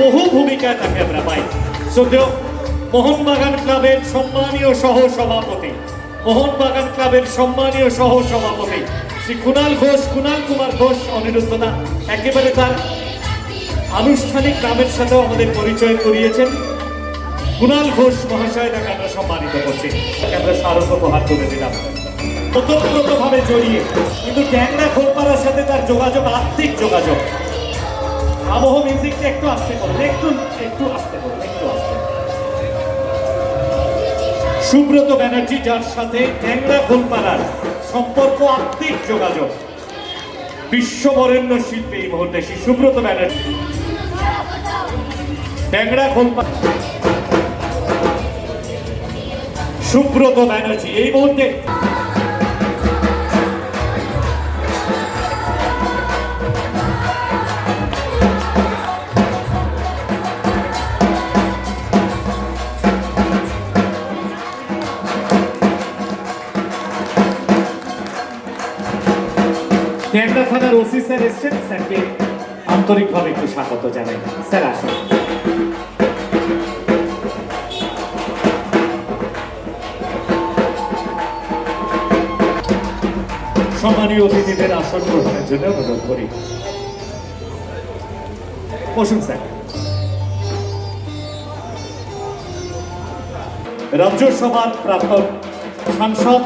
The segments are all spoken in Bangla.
বহু ভূমিকায় তাকে আমরা পাই। শ্রদ্ধেয় মোহনবাগান ক্লাবের সম্মানীয় সহ সভাপতি মোহনবাগান ক্লাবের সম্মানীয় সহ সভাপতি শ্রী কুণাল ঘোষ, কুণাল কুমার ঘোষ, অনিরুদ্ধ না একেবারে তার আনুষ্ঠানিক নামের সাথেও আমাদের পরিচয় করিয়েছেন কুণাল ঘোষ মহাশয় তাকে আমরা সম্মানিত করছি। তাকে আমরা স্মারক উপহার তুলে দিলাম। ওতপ্রোতভাবে জড়িয়ে, কিন্তু ট্যাংরা খোলপাড়ার সাথে তার যোগাযোগ আর্থিক যোগাযোগ আবহ মিউজিকটা একটু আসতে করুন একটু একটু আসতে করুন একটু আসতে সুব্রত ব্যানার্জি যার সাথে ট্যাংরা খোলপাড়ার সম্পর্ক, আত্মিক যোগাযোগ। বিশ্ববরেণ্য শিল্পী এই মুহূর্তে শ্রী সুব্রত ব্যানার্জি। ট্যাংরা খোলপাড়া সুব্রত ব্যানার্জি এই মুহূর্তে ট্যাংরা থানার ওসি স্যার এসছেন। স্যারকে আন্তরিকভাবে একটু স্বাগত জানাই। স্যার, আসুন। সম্মানীয় অতিথিদের আসন গ্রহণের জন্য অনুরোধ করি। বসুন, স্যার। রাজ্যসভার প্রাক্তন সাংসদ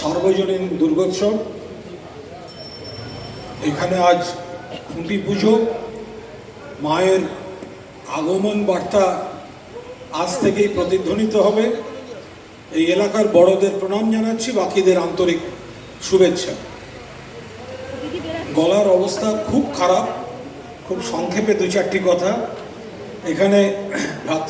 সর্বজনীন দুর্গোৎসব এখানে আজ খুঁটি পুজো, মায়ের আগমন বার্তা আজ থেকেই প্রতিধ্বনিত হবে। এই এলাকার বড়দের প্রণাম জানাচ্ছি, বাকিদের আন্তরিক শুভেচ্ছা। গলার অবস্থা খুব খারাপ, খুব সংক্ষেপে দু চারটি কথা। এখানে